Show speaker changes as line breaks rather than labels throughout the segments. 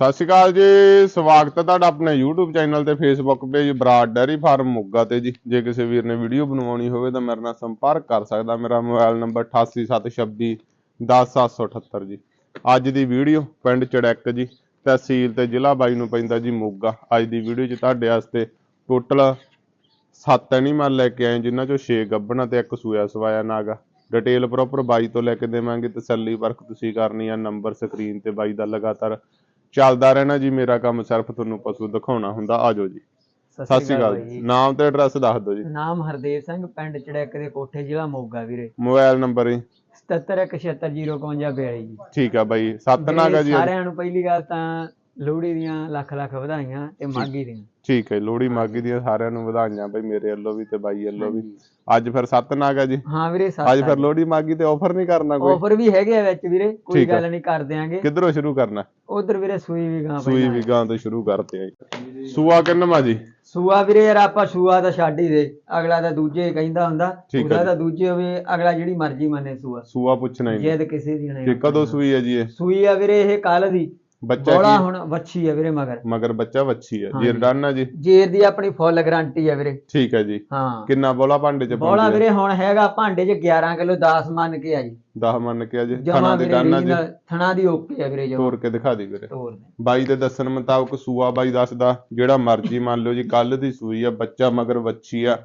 ਸਤਿ ਸ਼੍ਰੀ ਅਕਾਲ ਜੀ, ਸਵਾਗਤ ਹੈ ਤੁਹਾਡਾ ਆਪਣੇ YouTube ਚੈਨਲ ਤੇ Facebook page Brar dairy farm Moga ਤੇ ਜੀ। ਜੇ ਕਿਸੇ ਵੀਰ ਨੇ ਵੀਡੀਓ ਬਣਵਾਉਣੀ ਹੋਵੇ ਤਾਂ ਮੇਰੇ ਨਾਲ ਸੰਪਰਕ ਕਰ ਸਕਦਾ, ਮੇਰਾ ਮੋਬਾਈਲ ਨੰਬਰ 8876 10778 ਜੀ। ਅੱਜ ਦੀ ਵੀਡੀਓ ਪਿੰਡ ਚੜੈਕ ਜੀ, ਤਹਿਸੀਲ ਤੇ ਜ਼ਿਲ੍ਹਾ ਬਾਈ ਨੂੰ ਪੈਂਦਾ ਜੀ ਮੋਗਾ। ਅੱਜ ਦੀ ਵੀਡੀਓ 'ਚ ਤੁਹਾਡੇ ਵਾਸਤੇ ਟੋਟਲ 7 ਐਨੀਮਲ ਲੈ ਕੇ ਆਏ, ਜਿਨ੍ਹਾਂ ਚੋਂ 6 ਗੱਭਣਾ ਤੇ ਇੱਕ ਸੂਆ ਸਵਾਇਆ ਨਾਗਾ। ਡਿਟੇਲ ਪ੍ਰੋਪਰ ਬਾਈ ਤੋਂ ਲੈ ਕੇ ਦੇਵਾਂਗੇ ਤਸੱਲੀ ਵਰਕ ਤੁਸੀਂ ਕਰਨੀ ਆ ਨੰਬਰ ਸਕਰੀਨ ਤੇ ਬਾਈ ਦਾ ਲਗਾਤਾਰ ਚੱਲਦਾ ਰਹਿਣਾ ਜੀ ਮੇਰਾ ਕੰਮ ਸਿਰਫ ਤੁਹਾਨੂੰ ਪਸ਼ੂ ਦਿਖਾਉਣਾ ਹੁੰਦਾ ਆਜੋ ਜੀ। ਸਤਿ ਸ਼੍ਰੀ ਅਕਾਲ। ਨਾਮ ਤੇ ਐਡਰੈਸ ਦੱਸ ਦਿਓ ਜੀ।
ਨਾਮ ਹਰਦੇਵ ਸਿੰਘ ਪਿੰਡ ਚੜੈਕ ਦੇ ਕੋਠੇ ਜ਼ਿਲ੍ਹਾ ਮੋਗਾ ਵੀਰੇ।
ਮੋਬਾਈਲ ਨੰਬਰ ਜੀ।
7717051052 ਜੀ।
ਠੀਕ ਆ ਬਾਈ ਸੱਤ ਨਾਗਾ ਜੀ।
ਸਾਰਿਆਂ ਨੂੰ ਪਹਿਲੀ ਗੱਲ ਤਾਂ ਲੋਹੜੀ ਦੀਆਂ ਲੱਖ ਲੱਖ ਵਧਾਈਆਂ ਤੇ ਮਾਗੀ ਦੀਆਂ।
ਠੀਕ ਹੈ ਲੋਹੜੀ ਮਾਗੀ ਦੀਆਂ ਸਾਰਿਆਂ ਨੂੰ ਵਧਾਈਆਂ ਬਈ ਮੇਰੇ ਵੱਲੋਂ ਵੀ ਤੇ ਬਾਈ ਵੱਲੋਂ ਵੀ। ਅੱਜ ਫਿਰ ਸੱਤ ਨਾਗਾ ਜੀ।
ਹਾਂ ਵੀਰੇ
ਅੱਜ ਫਿਰ ਲੋਹੜੀ ਮਾਗੀ ਤੇ ਆਫਰ ਨਹੀਂ ਕਰਨਾ ਕੋਈ?
ਆਫਰ ਵੀ ਹੈਗੇ ਆ ਵਿੱਚ ਵੀਰੇ ਕੋਈ। ਗੱਲ ਨਹੀਂ ਕਰ ਦਿਆਂਗੇ।
ਕਿੱਧਰੋਂ ਸ਼ੁਰੂ ਕਰਨਾ?
ਉਧਰ ਵੀਰੇ ਸੂਈ ਵੀ ਗਾਂ
ਸੂਈ ਵੀ ਗਾਂ ਤੋਂ ਸ਼ੁਰੂ ਕਰਦੇ ਆ। ਸੂਆ ਕਿੰਨਵਾਂ ਜੀ?
ਸੂਆ ਵੀਰੇ ਯਾਰ ਆਪਾਂ ਸੂਆ ਤਾਂ ਛੱਡ ਹੀ ਦੇ। ਅਗਲਾ ਤਾਂ ਦੂਜੇ ਕਹਿੰਦਾ ਹੁੰਦਾ। ਉਹਦਾ। ਤਾਂ ਦੂਜੇ ਹੋਵੇ ਅਗਲਾ ਜਿਹੜੀ ਮਰਜ਼ੀ ਮੰਨੇ ਸੂਆ।
ਸੂਆ ਪੁੱਛਣਾ ਹੀ ਨਹੀਂ
ਜਿੱਦ ਕਿਸੇ ਦੀ ਨਹੀਂ
ਕਦੋਂ ਸੂਈ ਹੈ ਜੀ ਇਹ?
ਸੂਈ ਆ ਵੀਰੇ ਇਹ ਕੱਲ ਦੀ।
ਬੱਚਾ
ਬੋਲਾ
ਕੀ?
ਹੁਣ ਵੱਛੀ ਆ ਵੀਰੇ ਮਗਰ।
ਮਗਰ ਬੱਚਾ ਵੱਛੀ ਹੈ
ਹਾਂਜੀ।
ਜੀਰ ਡਨ ਆ ਜੀ?
ਜੇਰ ਦੀ ਆਪਣੀ ਫੁੱਲ ਗਾਰੰਟੀ ਆ ਵੀਰੇ।
ਠੀਕ ਹੈ ਜੀ।
ਹਾਂ।
ਕਿੰਨਾ ਬੋਲਾ ਭਾਂਡੇ ਚ
ਬੋਲਾ ਵੀਰੇ ਹੁਣ ਹੈਗਾ ਭਾਂਡੇ 'ਚ 11 ਕਿਲੋ 10 ਮੰਨ ਕੇ ਆ ਜੀ।
10 ਮੰਨ ਕੇ ਆ ਜੀ।
ਜਮਾ
ਖਾਣਾ ਦੇ
ਵੀਰੇ
ਡਨ ਆ ਜੀ।
original, ਥਣਾ ਦੀ ਓਕੇ ਆ ਵੀਰੇ ਜੋ
ਤੋੜ ਕੇ ਦਿਖਾ ਦੀ ਵੀਰੇ।
ਤੋਰ ਦੇ।
ਬਾਈ ਦੇ ਦੱਸਣ ਮੁਤਾਬਕ ਸੂਆ ਬਾਈ ਦੱਸਦਾ ਜਿਹੜਾ ਮਰਜ਼ੀ ਮੰਨ ਲਓ ਜੀ ਕੱਲ ਦੀ ਸੂਈ ਆ ਬੱਚਾ ਮਗਰ ਵੱਛੀ ਆ।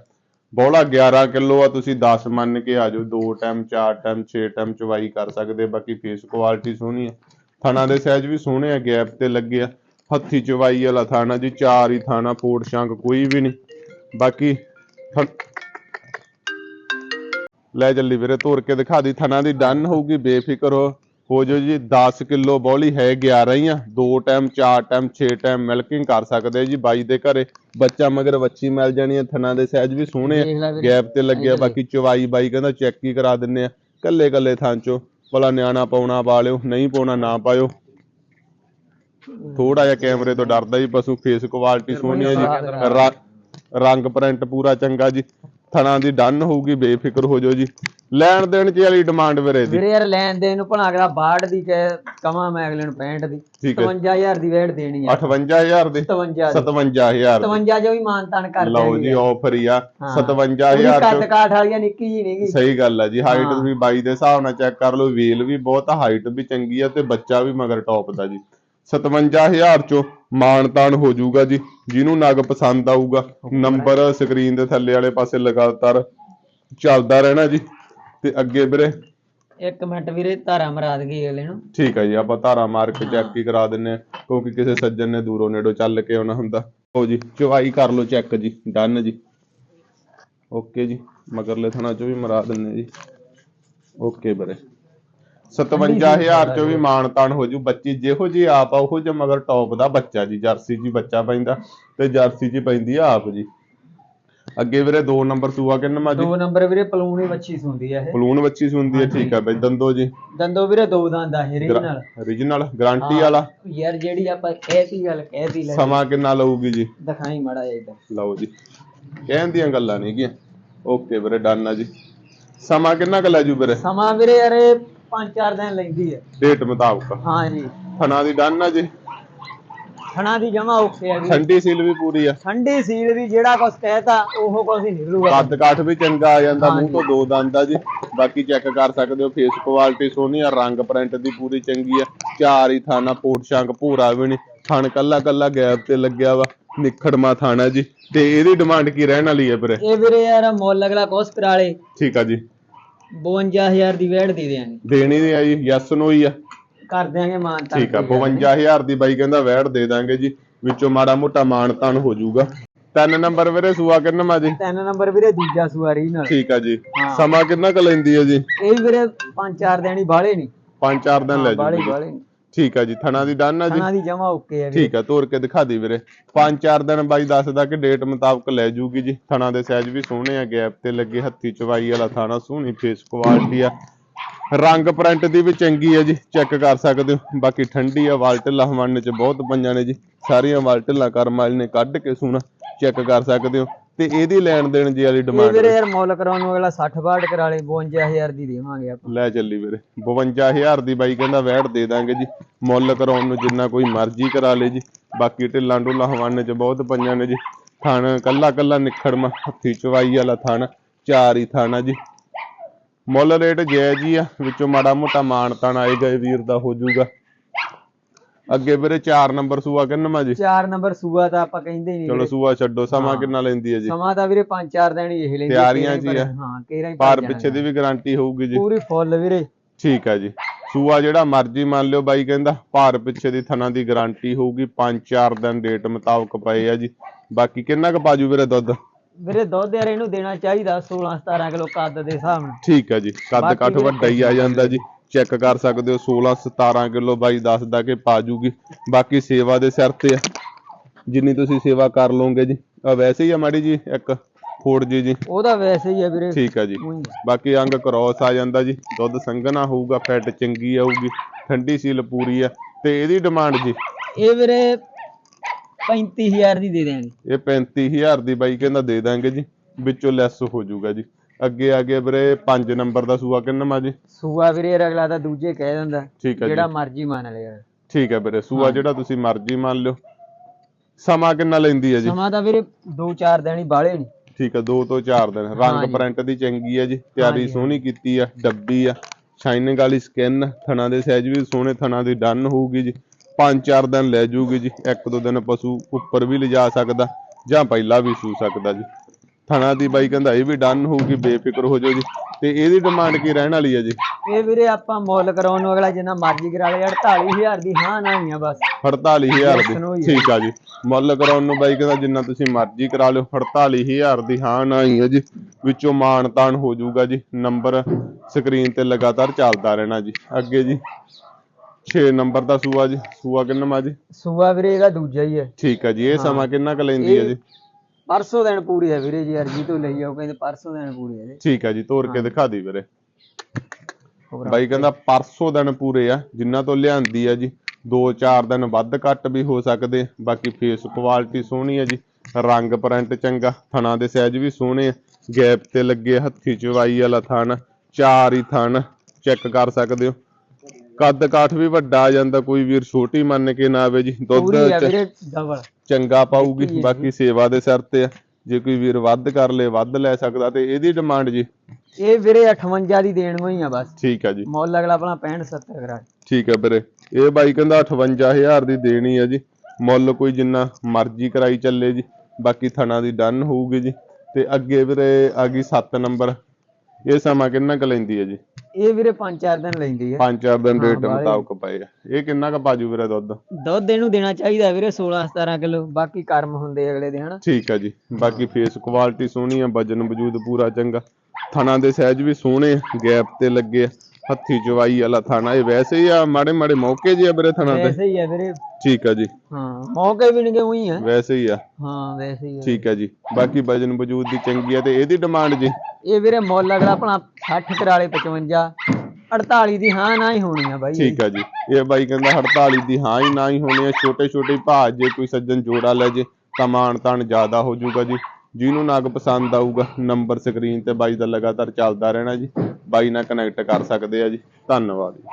ਬੋਲਾ 11 ਕਿਲੋ ਆ ਤੁਸੀਂ 10 ਮੰਨ ਕੇ ਆ ਜਾਓ। ਦੋ ਟਾਈਮ ਚਾਰ ਟਾਈਮ 6 ਟਾਈਮ ਚਵਾਈ ਕਰ ਸਕਦੇ ਬਾਕੀ ਫੇਸ ਕੁਆਲਿਟੀ ਸੋਹਣੀ ਆ। ਥਣਾ ਦੇ ਸਾਈਜ਼ ਵੀ ਸੋਹਣੇ ਆ ਗੈਪ ਤੇ ਲੱਗੇ ਆ। ਹੱਥੀ ਚਵਾਈ ਵਾਲਾ ਥਾਣਾ ਜੀ ਚਾਰ ਹੀ ਥਾਣਾ ਪੋੜ ਸ਼ੰਕ ਕੋਈ ਵੀ ਨਹੀਂ। ਬਾਕੀ ਲੈ ਚੱਲੀ ਵੀਰੇ ਤੋੜ ਕੇ ਦਿਖਾ ਦੀ। ਥਣਾ ਦੀ ਡਨ ਹੋਊਗੀ ਬੇਫਿਕਰ ਹੋ। ਹੋ ਜੋ ਜੀ 10 ਕਿਲੋ ਬੋਲੀ ਹੈ 11 ਹੀ ਆ। ਦੋ ਟਾਈਮ ਚਾਰ ਟਾਈਮ 6 ਟਾਈਮ ਮਿਲਕਿੰਗ ਕਰ ਸਕਦੇ ਜੀ ਬਾਈ ਦੇ ਘਰੇ। ਬੱਚਾ ਮਗਰ ਵੱਛੀ ਮਿਲ ਜਾਣੀ ਆ ਥਣਾ ਦੇ ਸਾਈਜ਼ ਵੀ ਸੋਹਣੇ ਆ। ਗੈਪ ਤੇ ਲੱਗਿਆ ਬਾਕੀ ਚਵਾਈ ਬਾਈ ਕਹਿੰਦਾ ਚੈੱਕ ਹੀ ਕਰਾ ਦਿੰਨੇ ਆ। ਕੱਲੇ ਕੱਲੇ ਥਾਂ ਚੋਂ। ਭਲਾ ਨਿਆਣਾ ਪਾਉਣਾ ਪਾ ਲਿਓ ਨਹੀਂ ਪਾਉਣਾ ਨਾ ਪਾਇਓ। ਥੋੜਾ ਜਿਹਾ ਕੈਮਰੇ ਤੋਂ ਡਰਦਾ ਜੀ ਪਸ਼ੂ ਫੇਸ ਕੁਆਲਿਟੀ ਸੋਹਣੀ ਹੈ ਜੀ। ਰੰਗ ਪ੍ਰਿੰਟ ਪੂਰਾ ਚੰਗਾ ਜੀ। ਥਣਾ ਦੀ ਡਨ ਹੋਊਗੀ ਬੇਫਿਕਰ ਹੋ ਜਾਓ ਜੀ। ਲੈਣ ਦੇਣ ਚ ਵਾਲੀ ਡਿਮਾਂਡ ਵੀਰੇ ਦੀ
ਵੀਰੇ ਯਾਰ ਲੈਣ ਦੇਣ ਨੂੰ ਭਲਾ ਅਗਲਾ 62 ਦੀ ਕਹੇ ਕਵਾਂ ਮੈਂ ਅਗਲੇ ਨੂੰ 65 ਦੀ।
ਠੀਕ ਹੈ।
55000 ਦੀ ਵੇੜ ਦੇਣੀ ਆ।
58000 ਦੇ?
57 ਦੀ।
57000 ਦੇ।
57 ਜੋ ਵੀ ਮਾਨਤਾਨ ਕਰ
ਲਓ ਜੀ ਆਫਰ ਹੀ ਆ।
ਹਾਂ।
57000
ਕੱਦ
ਚ
ਕਾਠ ਵਾਲੀਆਂ ਨਿੱਕੀ ਜੀ ਨਹੀਂਗੀ
ਸਹੀ ਗੱਲ ਆ ਜੀ ਹਾਈਟ। ਵੀ ਬਾਈ ਦੇ ਹਿਸਾਬ ਨਾਲ ਚੈੱਕ ਕਰ ਲਓ ਵੇਲ ਵੀ ਬਹੁਤ ਹਾਈਟ ਵੀ ਚੰਗੀ ਆ ਤੇ ਬੱਚਾ ਵੀ ਮਗਰ ਟੌਪ ਦਾ ਜੀ। 57000 ਚੋਂ ਮਾਨਤਾਨ ਹੋ ਜਾਊਗਾ ਜੀ ਜਿਹਨੂੰ ਨਗ ਪਸੰਦ ਆਊਗਾ। ਨੰਬਰ ਸਕਰੀਨ ਦੇ ਥੱਲੇ ਵਾਲੇ ਪਾਸੇ ਲਗਾਤਾਰ ਚੱਲਦਾ ਰਹਿਣਾ ਜੀ। ਤੇ ਅੱਗੇ ਵੀਰੇ?
ਇੱਕ ਮਿੰਟ ਵੀਰੇ ਧਾਰਾ ਮਰਾ ਦਗੇ ਅਗਲੇ ਨੂੰ।
ਠੀਕ ਆ ਜੀ ਆਪਾਂ ਧਾਰਾ ਮਾਰ ਕੇ ਚੈੱਕ ਹੀ ਕਰਾ ਦਿੰਨੇ ਕਿਉਂਕਿ ਕਿਸੇ ਸੱਜਣ ਨੇ ਦੂਰੋਂ ਨੇੜੋਂ ਚੱਲ ਕੇ ਆਉਣਾ ਹੁੰਦਾ। ਹੋ ਜੀ ਚਵਾਈ ਕਰ ਲਓ ਚੈੱਕ ਜੀ ਡਨ ਜੀ। ਓਕੇ ਜੀ ਮਗਰਲੇ ਥਣਾ ਚੋਂ ਵੀ ਮਰਾ ਦਿੰਨੇ ਜੀ। ਓਕੇ ਵੀਰੇ। 57000 ਚੋਂ ਵੀ ਮਾਨਤਾਨ ਹੋ ਜੂ ਬੱਚੀ ਜਿਹੋ ਜੀ ਆਪ ਆ ਉਹੋ ਜਿਹਾ ਮਗਰ ਟੌਪ ਦਾ ਬੱਚਾ ਜੀ ਜਰਸੀ ਜੀ ਬੱਚਾ ਪੈਂਦਾ। ਤੇ ਜਰਸੀ ਜੀ ਪੈਂਦੀ ਆ ਆਪ ਜੀ। ਅੱਗੇ ਵੀਰੇ 2 ਨੰਬਰ ਸੂਆ ਕਿੰਨਾ ਜੀ
ਦੋ ਨੰਬਰ ਵੀਰੇ ਪਲੂਣੀ ਵੱਛੀ ਸੁੰਦੀ ਆ ਇਹ।
ਬਲੂਨ ਬੱਚੀ ਸੁਣਦੀ ਹੈ ਠੀਕ ਹੈ ਬਈ ਦੰਦੋ ਜੀ।
ਦੰਦੋ ਵੀਰੇ ਦੋ ਦੰਦ ਆ ਇਹ ਨਾਲ
origignal ਗਾਰੰਟੀ ਵਾਲਾ।
ਯਾਰ ਜਿਹੜੀ ਆਪਾਂ ਕਹਿਤੀ ਗੱਲ ਕਹਿਤੀ ਲੈ।
ਸਮਾਂ ਕਿੰਨਾ ਲਊਗੀ ਜੀ?
ਦਿਖਾਈ ਮੜਾ ਜਾਈਦਾ
ਲਓ ਜੀ। ਕਹਿਣ ਦੀਆਂ ਗੱਲਾਂ ਨਹੀਂ ਗੀਆਂ ਓਕੇ ਵੀਰੇ ਡਨ ਆ ਜੀ। ਸਮਾਂ ਕਿੰਨਾ ਕੁ ਲੈ ਜੂ ਵੀਰੇ?
ਸਮਾਂ ਵੀਰੇ ਯਾਰ ਇਹ ਪੰਜ ਚਾਰ ਦਿਨ ਲੈਂਦੀ ਹੈ
ਡੇਟ ਮੁਤਾਬਕ।
ਹਾਂ ਜੀ।
ਫਣਾ ਦੀ ਡਨ ਆ ਜੀ।
ਥਣਾ ਦੀ ਜਮਾ ਔਖੇ ਆ ਵੀ
ਠੰਡੀ ਸੀਲ ਵੀ ਪੂਰੀ ਆ।
ਠੰਡੀ ਸੀਲ ਵੀ ਜਿਹੜਾ ਕੁਛ ਕਹਿਤਾ ਉਹ ਕੁਛ ਹੀ ਨਿਕਲੂਗਾ।
ਕੱਦ ਕਾਠ ਵੀ ਚੰਗਾ ਆ ਜਾਂਦਾ ਮੂੰਹ ਤੋਂ ਦੋ ਦੰਦ ਆ ਜੀ। ਬਾਕੀ ਚੈੱਕ ਕਰ ਸਕਦੇ ਹੋ ਫੇਸ ਕੁਆਲਿਟੀ ਸੋਹਣੀ ਆ ਰੰਗ ਪ੍ਰਿੰਟ ਦੀ ਪੂਰੀ ਚੰਗੀ ਆ। ਚਾਰ ਹੀ ਥਾਣਾ ਪੋਟ ਸ਼ੰਕ ਭੂਰਾ ਵੀ ਨਹੀਂ ਥਣ ਕੱਲਾ ਕੱਲਾ ਗੈਪ ਤੇ ਲੱਗਿਆ ਵਾ ਨਿਖੜਮਾ ਥਾਣਾ ਜੀ। ਤੇ ਇਹਦੀ ਡਿਮਾਂਡ ਕੀ ਰਹਿਣ ਵਾਲੀ ਹੈ ਵੀਰੇ?
ਇਹ ਵੀਰੇ ਯਾਰ ਮੁੱਲ ਅਗਲਾ ਕੁਛ ਕਰਾਲੇ।
ਠੀਕ ਆ ਜੀ।
52000 ਦੀ ਵੇੜ ਦੇ ਦਿਆਂਗੇ।
ਦੇਣੀ ਨਹੀਂ ਆ ਜੀ ਯੈਸ ਨੋ ਹੀ ਆ।
ਕਰ ਦਿਆਂਗੇ ਮਾਨ ਤਾਂ
ਠੀਕ ਆ 52000 ਦੀ ਬਾਈ ਕਹਿੰਦਾ ਵੈੜ ਦੇ ਦਾਂਗੇ ਜੀ ਵਿੱਚੋਂ ਮਾੜਾ ਮੋਟਾ ਮਾਣ ਤਾਣ ਹੋ ਜਾਊਗਾ। ਤਿੰਨ ਨੰਬਰ ਵੀਰੇ ਸੂਆ ਕਿੰਨਾ ਜੀ?
ਤਿੰਨ ਨੰਬਰ ਵੀਰੇ ਦੂਜਾ ਸੂਆਰੀ ਨਾਲ।
ਠੀਕ ਆ ਜੀ। ਸਮਾਂ ਕਿੰਨਾ ਕੁ ਲੈਂਦੀ ਹੈ ਜੀ?
ਇਹ ਵੀਰੇ ਪੰਜ ਚਾਰ ਦਿਨ ਹੀ ਬਾਲੇ ਨਹੀਂ
ਪੰਜ ਚਾਰ ਦਿਨ ਲੈ ਜੂਗੀ ਠੀਕ ਆ ਜੀ ਥਣਾ ਦੀ ਡਨ ਆ ਜੀ?
ਥਣਾ ਦੀ ਜਮਾ ਓਕੇ ਆ ਵੀਰੇ।
ਠੀਕ ਆ ਤੋਰ ਕੇ ਦਿਖਾ ਦੀ ਵੀਰੇ। ਪੰਜ ਚਾਰ ਦਿਨ ਬਾਈ ਦੱਸਦਾ ਕਿ ਡੇਟ ਮੁਤਾਬਕ ਲੈ ਜੂਗੀ ਜੀ। ਥਣਾ ਦੇ ਸਾਈਜ਼ ਵੀ ਸੋਹਣੇ ਆ ਗੈਪ ਤੇ ਲੱਗੇ ਹੱਥੀ ਚਵਾਈ ਵਾਲਾ ਥਾਣਾ ਸੋਹਣੀ ਫੇਸ ਕੁਆਲਿਟੀ ਆ। ਰੰਗ ਪ੍ਰਿੰਟ ਦੀ ਵੀ ਚੰਗੀ ਆ ਜੀ ਚੈੱਕ ਕਰ ਸਕਦੇ ਹੋ। ਬਾਕੀ ਠੰਡੀ ਆ ਵਾਲਟਲਾ ਹਵਾਨੇ ਚ ਬਹੁਤ ਪੰਜਾਂ ਨੇ ਜੀ। ਸਾਰੀਆਂ ਵਾਲਟਲਾ ਕਰਮ ਵਾਲੇ ਨੇ ਕੱਢ ਕੇ ਸੋਹਣਾ ਚੈੱਕ ਕਰ ਸਕਦੇ ਹੋ। ਤੇ ਇਹਦੀ ਲੈਣ ਦੇਣ ਜੀ ਵਾਲੀ ਡਿਮਾਂਡ
ਵੀਰੇ ਯਾਰ ਮੁੱਲ ਕਰਾਉਣ ਨੂੰ ਅਗਲਾ 60 ਬਾੜ ਕਰਾ ਲੇ 52000 ਦੀ ਦੇਵਾਂਗੇ ਆਪਾਂ।
ਲੈ ਚੱਲੀ ਵੀਰੇ 52000 ਦੀ ਬਾਈ ਕਹਿੰਦਾ ਵੈਟ ਦੇ ਦਾਂਗੇ ਜੀ। ਮੁੱਲ ਕਰਾਉਣ ਨੂੰ ਜਿੰਨਾ ਕੋਈ ਮਰਜ਼ੀ ਕਰਾ ਲੇ ਜੀ। ਬਾਕੀ ਢਿੱਲਾਂ ਢੁੱਲਾਂ ਹਵਾਨੇ ਚ ਬਹੁਤ ਪਈਆਂ ਨੇ ਜੀ। ਥਣ ਕੱਲਾ ਕੱਲਾ ਨਿਖੜਮਾ ਹੱਥੀ ਚਵਾਈ ਵਾਲਾ ਥਣ ਚਾਰ ਹੀ ਥਣ ਜੀ। ਮੁੱਲ ਰੇਟ ਜਾਇਜ਼ ਹੀ ਆ ਵਿੱਚੋਂ ਮਾੜਾ ਮੋਟਾ ਮਾਨ ਤਾਨ ਆਏ ਗਏ ਵੀਰ ਦਾ ਹੋ ਜਾਊਗਾ। ਅੱਗੇ ਵੀਰੇ 4 ਨੰਬਰ ਸੂਆ ਕਿੰਨਵਾਂ ਜੀ?
ਚਾਰ ਨੰਬਰ ਸੂਆ ਤਾਂ ਆਪਾਂ ਕਹਿੰਦੇ ਨਹੀਂ
ਚਲੋ ਸੂਆ ਛੱਡੋ ਸਮਾਂ। ਕਿੰਨਾ ਲੈਂਦੀ ਹੈ ਜੀ?
ਸਮਾਂ ਤਾਂ ਵੀਰੇ 5-4 ਦਿਨ ਇਹ ਲੈਂਦੀ
ਤਿਆਰੀਆਂ ਚ ਹੀ
ਕੇਰਾਂ ਹੀ
ਪਾਰ ਪਿੱਛੇ। ਦੀ ਵੀ ਗਾਰੰਟੀ ਹੋਊਗੀ ਜੀ।
ਪੂਰੀ ਫੁੱਲ ਵੀਰੇ।
ਠੀਕ ਆ ਜੀ। ਸੂਆ ਜਿਹੜਾ ਮਰਜ਼ੀ ਮੰਨ ਲਿਓ ਬਾਈ ਕਹਿੰਦਾ ਭਾਰ ਪਿੱਛੇ ਦੀ ਥਣਾ ਦੀ ਗਾਰੰਟੀ ਹੋਊਗੀ 5-4 ਦਿਨ ਡੇਟ ਮੁਤਾਬਕ ਪਏ ਆ ਜੀ। ਬਾਕੀ ਕਿੰਨਾ ਕੁ ਪਾਜੂ ਵੀਰੇ ਦੁੱਧ?
ਵੀਰੇ ਦੁੱਧ ਯਾਰ ਇਹਨੂੰ ਦੇਣਾ ਚਾਹੀਦਾ 16-17 ਕਿਲੋ ਕੱਦ ਦੇ ਹਿਸਾਬ ਨਾਲ।
ਠੀਕ ਆ ਜੀ ਕੱਦ ਕੱਠ ਵੱਡਾ ਹੀ ਆ ਜਾਂਦਾ ਜੀ। ਚੈੱਕ ਕਰ ਸਕਦੇ ਹੋ 16-17 ਕਿਲੋ ਬਾਈ ਦੱਸਦਾ ਕਿ ਪਾਜੂਗੀ ਬਾਕੀ ਸੇਵਾ ਦੇ ਸਿਰ ਤੇ ਆ। ਜਿੰਨੀ ਤੁਸੀਂ ਸੇਵਾ ਕਰ ਲਓਗੇ ਜੀ। ਆ ਵੈਸੇ ਹੀ ਆ ਮਾੜੀ ਜੀ ਇੱਕ ਫੋੜ ਜੀ ਜੀ।
ਉਹਦਾ ਵੈਸੇ ਹੀ ਆ ਵੀਰੇ।
ਠੀਕ ਆ ਜੀ। ਬਾਕੀ ਅੰਗ ਕ੍ਰੋਸ ਆ ਜਾਂਦਾ ਜੀ। ਦੁੱਧ ਸੰਘਣਾ ਹੋਊਗਾ ਫੈਟ ਚੰਗੀ ਆਊਗੀ। ਠੰਡੀ ਸੀਲ ਪੂਰੀ ਆ। ਤੇ ਇਹਦੀ ਡਿਮਾਂਡ ਜੀ?
ਇਹ ਵੀਰੇ 35000 ਦੀ ਦੇ ਦੇਣਗੇ
ਇਹ 35000 ਦੀ ਬਾਈ ਕਹਿੰਦਾ ਦੇ ਦਾਂਗੇ ਜੀ ਵਿੱਚੋਂ ਲੈਸ ਹੋ ਜਾਊਗਾ ਜੀ। ਅੱਗੇ ਆ ਗਿਆ ਵੀਰੇ 5 ਨੰਬਰ ਦਾ ਸੂਆ ਕਿੰਨਾ ਜੀ?
ਸੂਆ ਵੀਰੇ ਅਗਲਾ ਤਾਂ ਦੂਜੇ ਕਹਿ ਦਿੰਦਾ
ਠੀਕ
ਜਿਹੜਾ ਮਰਜ਼ੀ ਮੰਨ ਲੈ ਯਾਰ।
ਠੀਕ ਹੈ ਵੀਰੇ ਸੂਆ ਜਿਹੜਾ ਤੁਸੀਂ ਮਰਜ਼ੀ ਮੰਨ ਲਿਓ। ਸਮਾਂ ਕਿੰਨਾ ਲੈਂਦੀ ਹੈ ਜੀ?
ਸਮਾਂ ਤਾਂ ਵੀਰੇ 2-4 ਦਿਨ ਹੀ ਬਾਲੇ ਨਹੀਂ
ਠੀਕ ਹੈ 2 ਤੋਂ 4 ਦਿਨ। ਰੰਗ। ਪ੍ਰਿੰਟ ਦੀ ਚੰਗੀ ਹੈ ਜੀ ਤਿਆਰੀ ਸੋਹਣੀ ਕੀਤੀ ਆ ਡੱਬੀ ਆ। ਸ਼ਾਈਨਿੰਗ ਵਾਲੀ ਸਕਿਨ ਥਣਾ ਦੇ ਸਾਈਜ਼ ਵੀ ਸੋਹਣੇ ਥਣਾ ਦੀ ਡਨ ਹੋਊਗੀ ਜੀ। 5-4 ਦਿਨ ਲੈ ਜਾਊਗੀ ਜੀ ਇੱਕ ਦੋ ਦਿਨ ਪਸ਼ੂ ਉੱਪਰ ਵੀ ਲਿਜਾ ਸਕਦਾ ਜਾਂ ਪਹਿਲਾਂ ਵੀ ਸੂ ਸਕਦਾ ਜੀ। ਥਣਾ ਦੀ ਬਾਈ ਕਹਿੰਦਾ ਇਹ ਵੀ ਡਨ ਹੋਊਗੀ ਬੇਫਿਕਰ ਹੋ ਜਾਓ ਜੀ। ਤੇ ਇਹਦੀ ਡਿਮਾਂਡ ਕੀ ਰਹਿਣ ਵਾਲੀ ਹੈ ਜੀ?
ਇਹ ਵੀਰੇ ਆਪਾਂ ਮੁੱਲ ਕਰਾਉਣ ਨੂੰ ਅਗਲਾ ਜਿੰਨਾ ਮਰਜ਼ੀ ਕਰਾ ਲੇ 48000 ਦੀ ਹਾਂ ਨਾ ਹੀ ਆ ਬਸ।
48000
Yes, no
ਦੀ। ਠੀਕ ਆ ਜੀ। ਮੁੱਲ ਕਰਾਉਣ ਨੂੰ ਬਾਈ ਕਹਿੰਦਾ ਜਿੰਨਾ ਤੁਸੀਂ ਮਰਜ਼ੀ ਕਰਾ ਲਿਓ 48000 ਦੀ ਹਾਂ ਨਾ ਹੀ ਹੈ ਜੀ। ਵਿੱਚੋਂ ਮਾਣ ਤਾਣ ਹੋ ਜਾਊਗਾ ਜੀ। ਨੰਬਰ ਸਕਰੀਨ ਤੇ ਲਗਾਤਾਰ ਚੱਲਦਾ ਰਹਿਣਾ ਜੀ। ਅੱਗੇ ਜੀ 6 ਨੰਬਰ ਦਾ ਸੂਆ ਜੀ। ਸੂਆ ਕਿੰਨਾ ਜੀ?
ਸੂਆ ਵੀਰੇ ਇਹਦਾ ਦੂਜਾ ਹੀ ਹੈ।
ਠੀਕ ਆ ਜੀ ਇਹ ਸਮਾਂ ਕਿੰਨਾ ਕੁ ਲੈਂਦੀ ਹੈ ਜੀ?
ਪਰਸੋਂ ਦਿਨ ਪੂਰੀ ਹੈ ਵੀਰੇ ਜੀ ਅਰਜੀ ਤੋਂ ਲਈ ਆਓ ਕਹਿੰਦੇ ਪਰਸੋਂ ਦਿਨ ਪੂਰੀ ਹੈ ਇਹਦੇ।
ਠੀਕ ਆ ਜੀ ਤੋਰ ਕੇ ਦਿਖਾ ਦੀ ਵੀਰੇ। ਬਾਈ ਕਹਿੰਦਾ ਪਰਸੋਂ ਦਿਨ ਪੂਰੇ ਆ ਜਿੰਨਾ ਤੋਂ ਲਿਆਂਦੀ ਆ ਜੀ 2-4 ਦਿਨ ਵੱਧ ਘੱਟ ਵੀ ਹੋ ਸਕਦੇ ਬਾਕੀ ਫੇਸ ਕੁਆਲਿਟੀ ਸੋਹਣੀ ਆ ਜੀ ਰੰਗ ਪ੍ਰਿੰਟ ਚੰਗਾ ਥਣਾ ਦੇ ਸਾਈਜ਼ ਵੀ ਸੋਹਣੇ ਆ ਗੈਪ ਤੇ ਲੱਗੇ ਹੱਥੀ ਚਵਾਈ ਵਾਲਾ ਥਣ ਚਾਰ ਹੀ ਥਣ ਚੈੱਕ ਕਰ ਸਕਦੇ ਹੋ। ਕੱਦ ਕਾਠ ਵੀ ਵੱਡਾ ਆ ਜਾਂਦਾ ਕੋਈ ਵੀਰ ਛੋਟੀ ਮੰਨ ਕੇ ਨਾ ਆਵੇ ਜੀ ਦੁੱਧ
ਪੂਰੀ ਹੈ
ਚ-
ਵੀਰੇ ਡਬਲ
ਚੰਗਾ ਪਾਊਗੀ ਬਾਕੀ ਸੇਵਾ ਦੇ ਸਿਰ ਤੇ ਆ। ਜੇ ਕੋਈ ਵੀਰ ਵੱਧ ਕਰ ਲੇ ਵੱਧ ਲੈ ਸਕਦਾ ਤੇ ਇਹਦੀ ਡਿਮਾਂਡ ਜੀ।
ਇਹ ਵੀਰੇ 58 ਦੀ ਦੇਣ ਹੋਈ ਆ ਬਸ।
ਠੀਕ ਆ ਜੀ।
ਮੁੱਲ ਅਗਲਾ ਆਪਣਾ 65 70 ਕਰਾ
ਠੀਕ ਹੈ ਵੀਰੇ। ਇਹ ਬਾਈ ਕਹਿੰਦਾ 58000 ਦੀ ਦੇਣੀ ਹੈ ਜੀ। ਮੁੱਲ ਕੋਈ ਜਿੰਨਾ ਮਰਜ਼ੀ ਕਰਾਈ ਚੱਲੇ ਜੀ। ਬਾਕੀ ਥਣਾ ਦੀ ਡਨ ਹੋਊਗੀ ਜੀ। ਤੇ ਅੱਗੇ ਵੀਰੇ ਆ ਗਈ 7 ਨੰਬਰ। ਇਹ ਸਮਾਂ ਕਿੰਨਾ ਕੁ ਲੈਂਦੀ ਹੈ ਜੀ?
ਇਹ ਵੀਰੇ 5-4 ਦਿਨ ਲੈਂਦੀ ਹੈ
5-4 ਦਿਨ ਰੇਟ। ਮੁਤਾਬਕ ਪਏ ਆ। ਇਹ ਕਿੰਨਾ ਕੁ ਬਾਜੂ ਵੀਰੇ ਦੁੱਧ?
ਦੁੱਧ ਇਹਨੂੰ ਦੇਣਾ ਚਾਹੀਦਾ ਵੀਰੇ 16-17 ਕਿਲੋ ਬਾਕੀ ਕਰਮ ਹੁੰਦੇ ਅਗਲੇ ਦੇ ਹਨਾ।
ਠੀਕ ਹੈ ਜੀ। ਬਾਕੀ ਫੇਸ ਕੁਆਲਿਟੀ ਸੋਹਣੀ ਆ ਵਜਨ ਵਜੂਦ ਪੂਰਾ ਚੰਗਾ। ਥਣਾ ਦੇ ਸਾਈਜ਼ ਵੀ ਸੋਹਣੇ ਆ ਗੈਪ ਤੇ ਲੱਗੇ ਆ। ਹੱਥੀ ਚਵਾਈ ਵਾਲਾ ਥਾਣਾ ਇਹ ਵੈਸੇ ਹੀ ਆ ਮਾੜੇ ਮਾੜੇ ਮੌਕੇ ਜੀ ਆ ਵੀਰੇ ਥਣਾ ਤੇ।
ਵੈਸੇ ਹੀ ਆ ਵੀਰੇ।
ਠੀਕ ਆ ਜੀ।
ਹਾਂ ਮੌਕੇ ਵੀ ਨਹੀਂ ਉਹੀ ਆ।
ਵੈਸੇ ਹੀ ਆ।
ਹਾਂ ਵੈਸੇ ਹੀ ਆ।
ਠੀਕ ਹੈ ਜੀ। ਬਾਕੀ ਵਜਨ ਵਜੂਦ ਦੀ ਚੰਗੀ ਹੈ ਤੇ ਇਹਦੀ ਡਿਮਾਂਡ ਜੀ।
ਇਹ ਵੀਰੇ ਮੁੱਲ ਅਗਲਾ ਆਪਣਾ 60 ਕਰਾਲੇ 55 48 ਦੀ ਹਾਂ ਨਾ ਹੀ ਹੋਣੀ ਆ ਬਾਈ।
ਠੀਕ ਹੈ ਜੀ। ਇਹ ਬਾਈ ਕਹਿੰਦਾ 48 ਦੀ ਹਾਂ ਹੀ ਨਾ ਹੀ ਹੋਣੀ ਹੈ ਛੋਟੇ ਛੋਟੇ ਭਾਅ ਜੇ ਕੋਈ ਸੱਜਣ ਜੋੜਾ ਲੈ ਜੇ ਤਾਂ ਮਾਣ ਤਾਣ ਜ਼ਿਆਦਾ ਹੋ ਜਾਊਗਾ ਜੀ। ਜਿਹਨੂੰ ਨਾਗ ਪਸੰਦ ਆਊਗਾ ਨੰਬਰ ਸਕਰੀਨ ਤੇ ਬਾਈ ਦਾ ਲਗਾਤਾਰ ਚੱਲਦਾ ਰਹਿਣਾ ਜੀ। ਬਾਈ ਨਾਲ ਕਨੈਕਟ ਕਰ ਸਕਦੇ ਆ ਜੀ। ਧੰਨਵਾਦ ਜੀ।